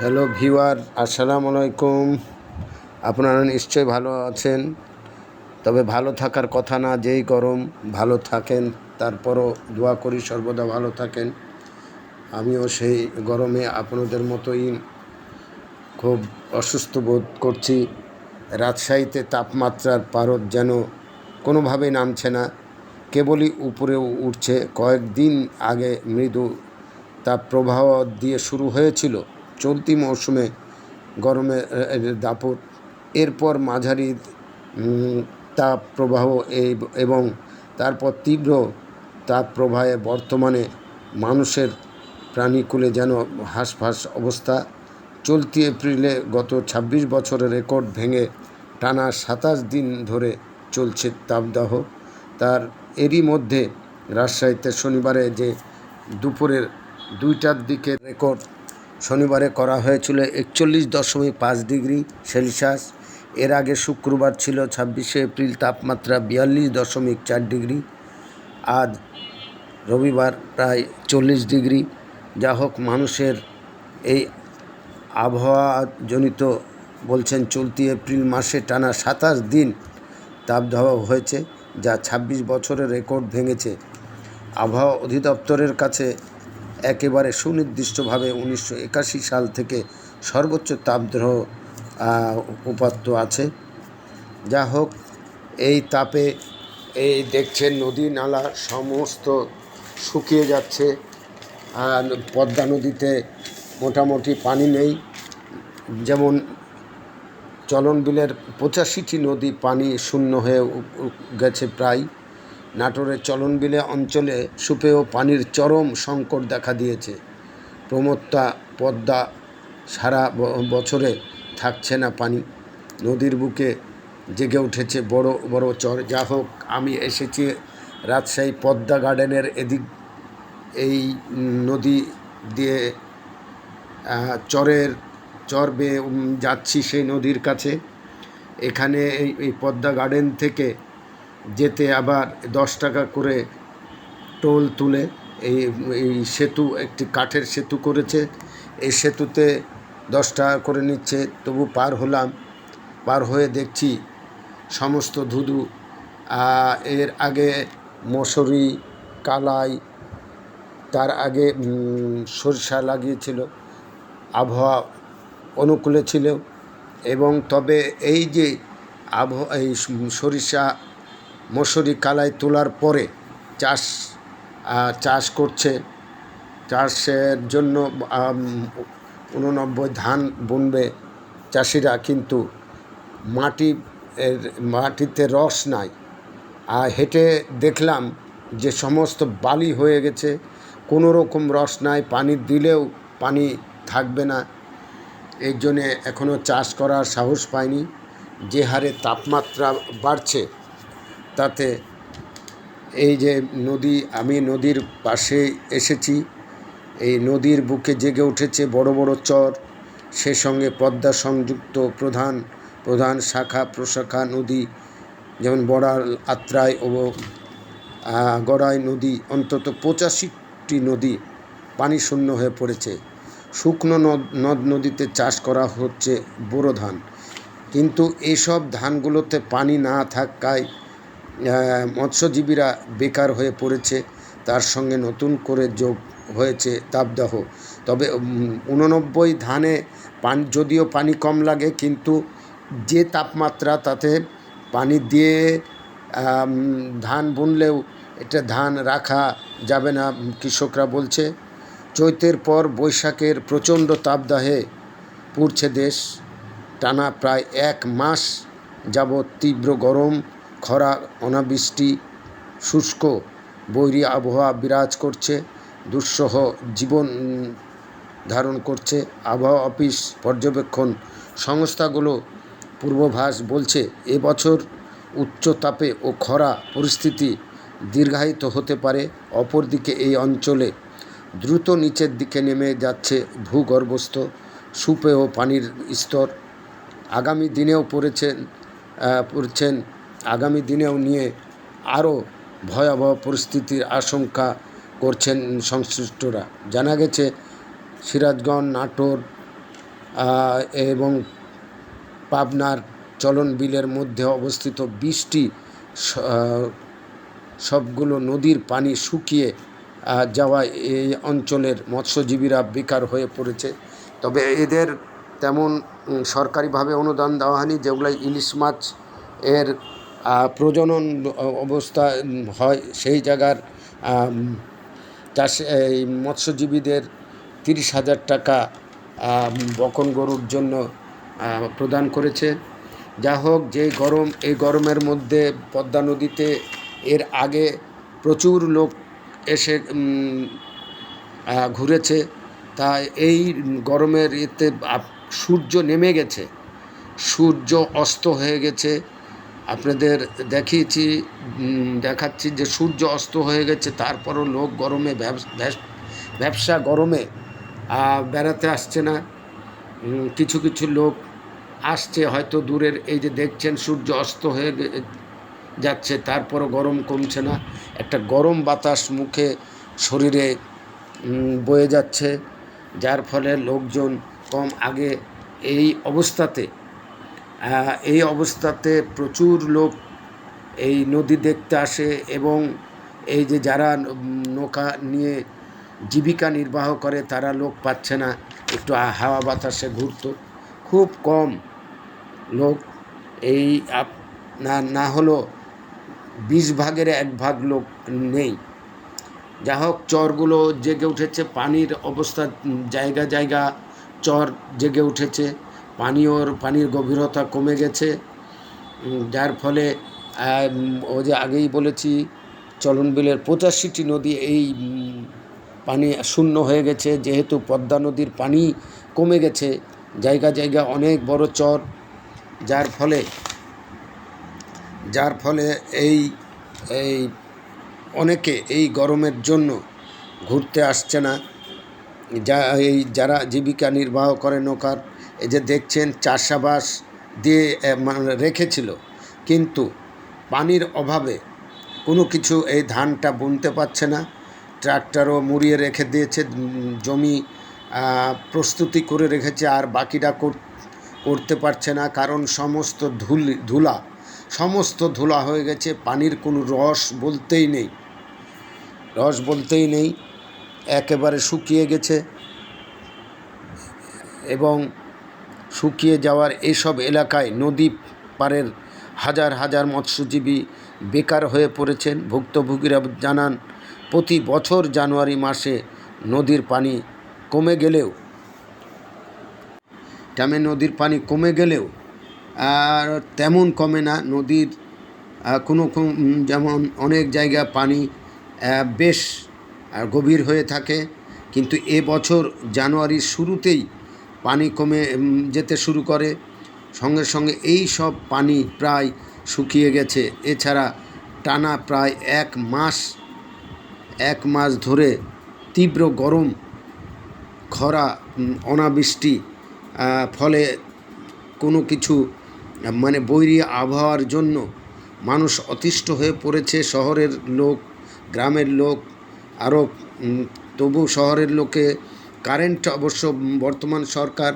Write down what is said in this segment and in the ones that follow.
Hello viewer, আসসালামু আলাইকুম। আপনারা নিশ্চয়ই ভালো আছেন, তবে ভালো থাকার কথা না, যেই গরম, ভালো থাকেন, তারপরও দোয়া করি সর্বদা ভালো থাকেন। আমিও সেই গরমে আপনাদের মতোই খুব অসুস্থ বোধ করছি। রাজশাহীতে তাপমাত্রার পারদ যেন কোনোভাবেই নামছে না, কেবলই উপরে উঠছে। কয়েকদিন আগে মৃদু তাপ প্রবাহ দিয়ে শুরু হয়েছিল। চলতি মৌসুমে গরমে দাপট। এরপর মাঝারি তাপ প্রবাহ এবং তারপর তীব্র তাপ প্রবাহে বর্তমানে মানুষের প্রাণীকুলে যেন হাঁসফাঁস অবস্থা। চলতি এপ্রিলে গত ২৬ বছরের রেকর্ড ভেঙে টানা সাতাশ দিন ধরে চলছে তাপদাহ। তার এরই মধ্যে রাজশাহীতে শনিবারে যে দুপুরের দুইটার দিকে রেকর্ড শনিবারে করা হয়েছিল একচল্লিশ দশমিক পাঁচ ডিগ্রি সেলসিয়াস। এর আগে শুক্রবার ছিল ছাব্বিশে এপ্রিল তাপমাত্রা বিয়াল্লিশ দশমিক চার ডিগ্রি। আজ রবিবার প্রায় চল্লিশ ডিগ্রি। যা হোক, মানুষের এই আবহাওয়াজনিত বলছেন চলতি এপ্রিল মাসে টানা সাতাশ দিন তাপদাহ হয়েছে, যা ২৬ বছরের রেকর্ড ভেঙেছে। আবহাওয়া অধিদপ্তরের কাছে একেবারে সুনির্দিষ্টভাবে উনিশশো একাশি সাল থেকে সর্বোচ্চ তাপদ্রহ উপাত্ত আছে। যা হোক এই তাপে এই দেখছেন নদী নালা সমস্ত শুকিয়ে যাচ্ছে। পদ্মা নদীতে মোটামুটি পানি নেই। যেমন চলন বিলের পঁচাশিটি নদী পানি শূন্য হয়ে গেছে প্রায়। নাটোরের চলনবিলে অঞ্চলে সুপেয় পানির চরম সংকট দেখা দিয়েছে। প্রমত্তা পদ্মা সারা বছরে থাকছে না পানি। নদীর বুকে জেগে উঠেছে বড় বড় চর। যা হোক, আমি এসেছি রাজশাহী পদ্মা গার্ডেনের এদিক, এই নদী দিয়ে চরের চর বেয়ে যাচ্ছি সেই নদীর কাছে। এখানে এই এই পদ্মা গার্ডেন থেকে যেতে আবার দশ টাকা করে টোল তুলে এই এই সেতু, একটি কাঠের সেতু করেছে। এই সেতুতে দশ টাকা করে নিচ্ছে। তবু পার হলাম, পার হয়ে দেখছি সমস্ত ধুধু। এর আগে মশুরি কালাই, তার আগে সরিষা লাগিয়েছিল। আবহাওয়া অনুকূলে ছিল এবং তবে এই যে আবহাওয়া এই সরিষা মশুরি কালাই তোলার পরে চাষ চাষ করছে। চাষের জন্য উননব্বই ধান বুনবে চাষিরা, কিন্তু মাটি এর, মাটিতে রস নাই। আর হেঁটে দেখলাম যে সমস্ত বালি হয়ে গেছে, কোনো রকম রস নাই, পানি দিলেও পানি থাকবে না। এই জন্যে এখনও চাষ করার সাহস পায়নি যে হারে তাপমাত্রা বাড়ছে তাতে এই যে নদী, আমি নদীর পাশে এসেছি। এই নদীর বুকে জেগে উঠেছে বড় বড় চর, সে সঙ্গে পদ্মা সংযুক্ত প্রধান প্রধান শাখা, প্রশাখা নদী, যেমন বড়াল, আত্রাই ও গড়াই নদী, অন্তত পঁচাশিটি নদী পানি শূন্য হয়ে পড়েছে। শুকনো নদ নদ নদীতে চাষ করা হচ্ছে বোরো ধান। কিন্তু এইসব ধানগুলোতে পানি না থাকায় মৎস্যজীবীরা বেকার হয়ে পড়েছে, তার সঙ্গে নতুন করে যোগ হয়েছে তাপদাহ। তবে উননব্বই ধানে পানি, যদিও পানি কম লাগে, কিন্তু যে তাপমাত্রা তাতে পানি দিয়ে ধান বুনলেও এটা ধান রাখা যাবে না, কৃষকরা বলছে। চৈতের পর বৈশাখের প্রচণ্ড তাপদাহে পুড়ছে দেশ। টানা প্রায় এক মাস যাবৎ তীব্র গরম খরা, অনাবৃষ্টি, শুষ্ক বৈরী আবহাওয়া বিরাজ করছে, দুঃসহ জীবন ধারণ করছে, আবহাওয়া অফিস পর্যবেক্ষণ সংস্থাগুলো পূর্বাভাস বলছে এবছর উচ্চ তাপে ও খরা পরিস্থিতি দীর্ঘায়িত হতে পারে, অপরদিকে এই অঞ্চলে দ্রুত নিচের দিকে নেমে যাচ্ছে ভূগর্ভস্থ সুপেয় পানির স্তর। আগামী দিনেও পড়েছেন পড়ছেন আগামী দিনেও নিয়ে আরও ভয়াবহ পরিস্থিতির আশঙ্কা করছেন সংশ্লিষ্টরা। জানা গেছে সিরাজগঞ্জ নাটোর এবং পাবনার চলন বিলের মধ্যে অবস্থিত বৃষ্টি সবগুলো নদীর পানি শুকিয়ে আহ, যাওয়ায় এই অঞ্চলের মৎস্যজীবীরা বেকার হয়ে পড়েছে। তবে এদের তেমন সরকারিভাবে অনুদান দেওয়া হয়নি। যেগুলো ইলিশ মাছ এর প্রজনন অবস্থা হয় সেই জায়গার চাষ, এই মৎস্যজীবীদের তিরিশ হাজার টাকা বকন গরুর জন্য প্রদান করেছে। যা হোক, যে গরম, এই গরমের মধ্যে পদ্মা নদীতে এর আগে প্রচুর লোক এসে ঘুরেছে। তা এই গরমের এতে সূর্য নেমে গেছে। সূর্য অস্ত হয়ে গেছে। আপনাদের দেখিয়েছি দেখাচ্ছি যে সূর্য অস্ত হয়ে গেছে, তারপরও লোক গরমে, ব্যবসা গরমে বেড়াতে আসছে না। কিছু কিছু লোক আসছে, হয়তো দূরের এই যে দেখছেন সূর্য অস্ত হয়ে যাচ্ছে, তারপরও গরম কমছে না। একটা গরম বাতাস মুখে, শরীরে বয়ে যাচ্ছে, যার ফলে লোকজন কম। আগে এই অবস্থাতে এই অবস্থাতে প্রচুর লোক এই নদী দেখতে আসে এবং এই যে যারা নৌকা নিয়ে জীবিকা নির্বাহ করে, তারা লোক পাচ্ছে না। একটু হাওয়া বাতাসে ঘুরতো। খুব কম লোক। এই না না হলো বিশ ভাগের এক ভাগ লোক নেই। যা হোক, চরগুলো জেগে উঠেছে। পানির অবস্থা জায়গা জায়গা চর জেগে উঠেছে। পানীয়র, পানির গভীরতা কমে গেছে যার ফলে ও যে আগেই বলেছি চলনবিলের পঁচাশিটি নদী এই পানি শূন্য হয়ে গেছে, যেহেতু পদ্মা নদীর পানি কমে গেছে, জায়গা জায়গা অনেক বড় চর, যার ফলে যার ফলে এই এই অনেকে এই গরমের জন্য ঘুরতে আসছে না, যা, এই যারা জীবিকা নির্বাহ করে নৌকার এই যে দেখছেন চাষাবাস দিয়ে মানে রেখেছিল। কিন্তু পানির অভাবে কোনো কিছু এই ধানটা বুনতে পারছে না। ট্রাক্টরও মুড়িয়ে রেখে দিয়েছে, জমি প্রস্তুতি করে রেখেছে, আর বাকিটা কর- করতে পারছে না। কারণ সমস্ত ধুলি, ধুলা, সমস্ত ধুলা হয়ে গেছে, পানির কোনো রস বলতেই নেই। রস বলতেই নেই, একেবারে শুকিয়ে গেছে। এবং শুকিয়ে যাওয়ার এইসব এলাকায় নদী পাড়ের হাজার হাজার মৎস্যজীবী বেকার হয়ে পড়েছেন। ভুক্তভোগীরা জানান, প্রতি বছর জানুয়ারি মাসে নদীর পানি কমে গেলেও ড্যামে নদীর পানি কমে গেলেও আর তেমন কমে না। নদীর কোনো যেমন অনেক জায়গা পানি বেশ গভীর হয়ে থাকে। কিন্তু এ বছর জানুয়ারির শুরুতেই পানি কমে যেতে শুরু করে। সঙ্গে সঙ্গে এই সব পানি প্রায় শুকিয়ে গেছে। এছাড়া টানা প্রায় এক মাস এক মাস ধরে তীব্র গরম, খরা অনাবৃষ্টি ফলে কোনো কিছু মানে বৈরী আবহাওয়ার জন্য মানুষ অতিষ্ঠ হয়ে পড়েছে। শহরের লোক, গ্রামের লোক আরও তবু শহরের লোকে কারেন্ট অবশ্য বর্তমান সরকার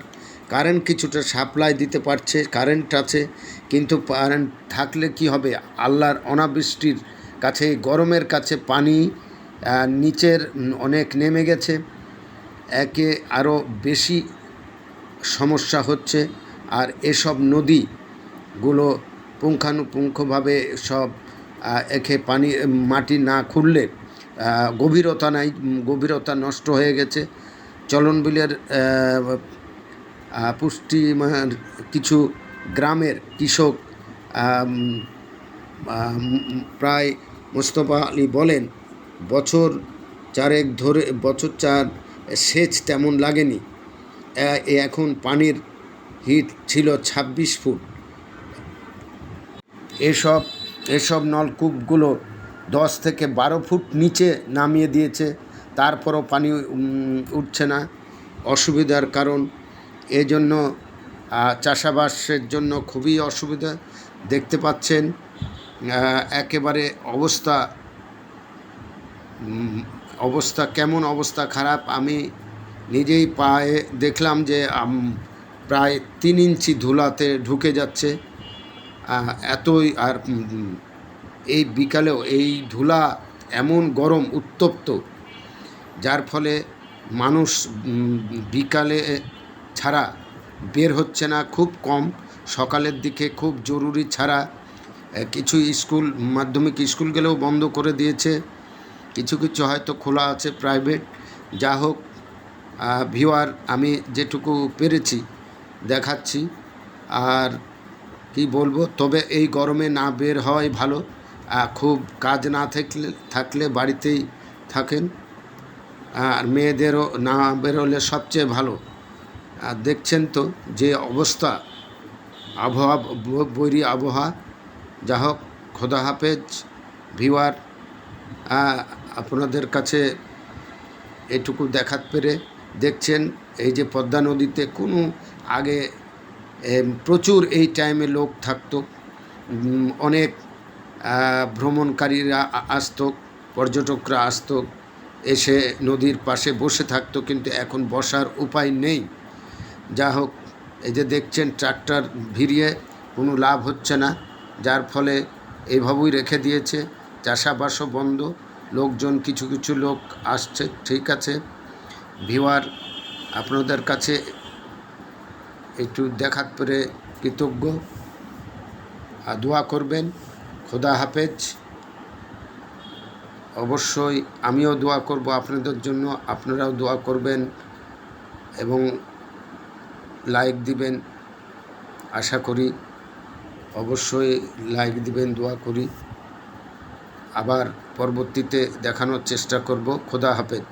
কারেন্ট কিছুটা সাপ্লাই দিতে পারছে কারেন্ট আছে, কিন্তু কারেন্ট থাকলে কি হবে? আল্লাহর অনাবৃষ্টির কাছে, গরমের কাছে পানি নিচের অনেক নেমে গেছে। একে আরও বেশি সমস্যা হচ্ছে। আর এসব নদীগুলো পুঙ্খানুপুঙ্খভাবে সব একে পানি, মাটি না খুললে গভীরতা নাই, গভীরতা নষ্ট হয়ে গেছে। চলনবিলের আহ, আহ, পুষ্টি কিছু গ্রামের কৃষক প্রায় মোস্তফা আলী বলেন বছর চারেক ধরে বছর চার সেচ তেমন লাগেনি। এখন পানির হিট ছিল ছাব্বিশ ফুট। এসব এসব নলকূপগুলো দশ থেকে বারো ফুট নিচে নামিয়ে দিয়েছে। তারপরও পানি উঠছে না। অসুবিধার কারণ। এজন্য চাষাবাসের জন্য খুবই অসুবিধা। দেখতে পাচ্ছেন একেবারে অবস্থা অবস্থা কেমন অবস্থা খারাপ। আমি নিজেই পায়ে দেখলাম যে প্রায় তিন ইঞ্চি ধুলাতে ঢুকে যাচ্ছে। এতই আর এই বিকালেও এই ধুলা এমন গরম, উত্তপ্ত। যার ফলে মানুষ বিকালে ছাড়া বের হচ্ছে না, খুব কম। সকালের দিকে খুব জরুরি ছাড়া কিছু স্কুল, মাধ্যমিক স্কুলগুলোও বন্ধ করে দিয়েছে। কিছু কিছু হয়তো খোলা আছে প্রাইভেট। যা হোক ভিওয়ার আমি যেটুকু পেরেছি, দেখাচ্ছি। আর কি বলব, তবে এই গরমে না বের হওয়াই ভালো। খুব কাজ না থাকলে থাকলে বাড়িতেই থাকেন। আর মেয়েদেরও না বেরোলে সবচেয়ে ভালো। আর দেখছেন তো যে অবস্থা। আবহাওয়া, বৈরী আবহাওয়া। যা হোক, খোদা হাফেজ ভিওয়ার আপনাদের কাছে এটুকু দেখাত পেরে দেখছেন এই যে পদ্মা নদীতে কোনো আগে প্রচুর এই টাইমে লোক থাকতো। অনেক ভ্রমণকারীরা আসতো, পর্যটকরা আসতো। এসে নদীর পাশে বসে থাকতো, কিন্তু এখন বসার উপায় নেই। যা হোক, এই যে দেখছেন ট্রাক্টর ভিড়িয়ে, কোনো লাভ হচ্ছে না। যার ফলে এভাবেই রেখে দিয়েছে। চাষাবাসও বন্ধ, লোকজন, কিছু কিছু লোক আসছে, ঠিক আছে। ভিওয়ার আপনাদের কাছে একটু দেখাত পেরে কৃতজ্ঞ। আর দোয়া করবেন। খোদা হাফেজ। অবশ্যই আমিও দোয়া করব আপনাদের জন্য, আপনারাও দোয়া করবেন এবং লাইক দিবেন। আশা করি অবশ্যই লাইক দিবেন, দোয়া করি। আবার পরবর্তীতে দেখানোর চেষ্টা করব। খোদা হাফেজ।